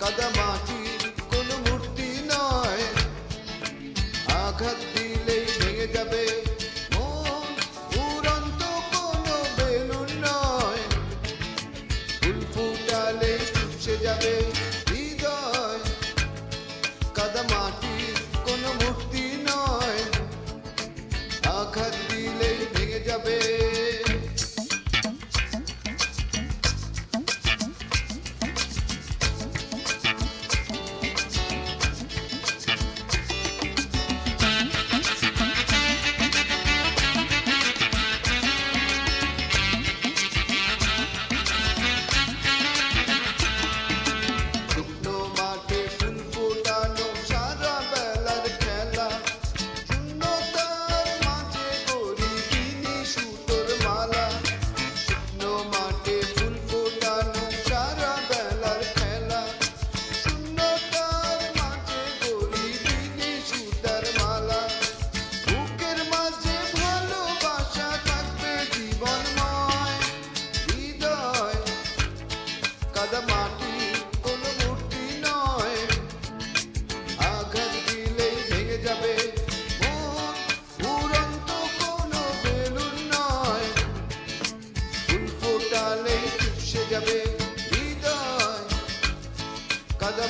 kadem açıyor. দাদা মাটি কোন মূর্তি নয়। আঘাত দিলেই ভেঙে যাবে। উড়ন্ত কোনো বেলুন নয়। ফুল ফোটালেই চুপসে যাবে হৃদয়। কাদা